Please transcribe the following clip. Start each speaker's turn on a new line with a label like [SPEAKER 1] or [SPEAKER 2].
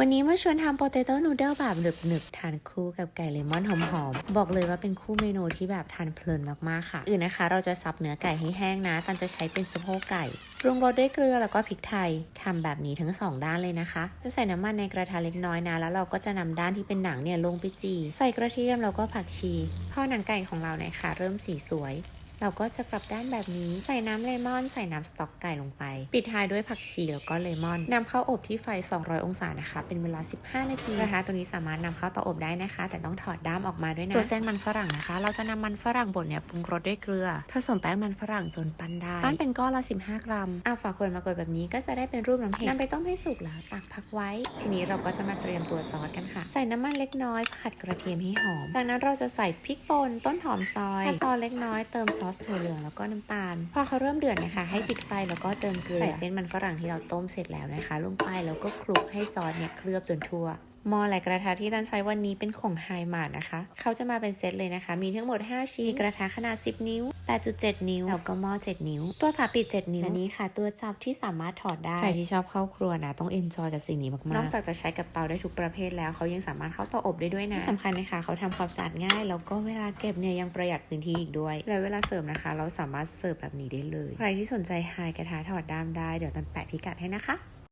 [SPEAKER 1] วันนี้มาชวนทำโปเตโต้นูเดิลแบบหนึบๆ ทานคู่กับไก่เลมอนหอมๆ บอกเลยว่าเป็นคู่เมนูที่แบบทานเพลินมากๆค่ะ อื่นนะคะ เราจะซับเนื้อไก่ให้แห้งนะตันจะใช้เป็นสะโพกไก่ปรุงรสด้วยเกลือแล้วก็พริกไทยทำแบบนี้ทั้งสองด้านเลยนะคะ จะใส่น้ำมันในกระทะเล็กน้อยนะ แล้วเราก็จะนำด้านที่เป็นหนังเนี่ยลงไปจี ใส่กระเทียมแล้วก็ผักชี พอหนังไก่ของเราเนี่ยค่ะ เริ่มสีสวย เราก็จะกลับด้านแบบนี้ ใส่น้ำเลมอน ใส่น้ำสต๊อกไก่ลงไป ปิดท้ายด้วยผักชีแล้วก็เลมอนนำเข้าอบที่ไฟ 200 องศานะคะ เป็นเวลา 15 นาทีกระทะตัวนี้สามารถนำเข้าเตาอบได้นะคะ แต่ต้องถอดด้ามออกมาด้วยนะ ตัวเส้นมันฝรั่งนะคะ เราจะนำมันฝรั่งบดเนี่ยปรุงรสด้วยเกลือ ผสมแป้งมันฝรั่งจนปั้นได้ ปั้นเป็นก้อนละ 15 กรัมเอาฝาขวดมากดแบบนี้ก็จะได้เป็นรูปน้ำเห็ดนำไปต้มให้สุกแล้วตักพักไว้ ทีนี้เราก็จะมาเตรียมตัวซอสกันค่ะ ใส่น้ำมันเล็กน้อยผัดกระเทียมให้หอม จากนั้นเราจะใส่พริกป่นต้นหอมซอยขั้นตอนเล็กน้อยเติมซอสถั่วเหลืองแล้วก็น้ำตาล พอเขาเริ่มเดือดนะคะ ให้ปิดไฟแล้วก็เติมเกลือใส่เส้นมันฝรั่งที่เราต้มเสร็จแล้วนะคะ ลงไปแล้วก็คลุกให้ซอสเนี่ยเคลือบจนทั่วห ม้อและกระทะที่ตันใช้วันนี้เป็นของไฮมาร์นะคะ เขาจะมาเป็นเซตเลยนะคะ มีทั้งหมด 5 ชิ้นมีกระทะขนาด 10 นิ้ว 8.7 นิ้ว แล้วก็หม้อ 7 นิ้ว ตัวฝาปิด 7 นิ้วอันนี้ค่ะ ตัวจับที่สามารถถอดได้ ใครที่ชอบเข้าครัวนะ ต้องเอนจอยกับสิ่งนี้มากๆ นอกจากจะใช้กับเตาได้ทุกประเภทแล้ว เขายังสามารถเข้าเตาอบได้ด้วยนะที่สำคัญนะคะเขาทำความสะอาดง่าย แล้วก็เวลาเก็บเนี่ยยังประหยัดพื้นที่อีกด้วย และเวลาเสิร์ฟนะคะ เราสามารถเสิร์ฟแบบนี้ได้เลย ใครที่สนใจไฮกระทะถอดด้ามได้ เดี๋ยวตันแปะพิกัดให้นะคะ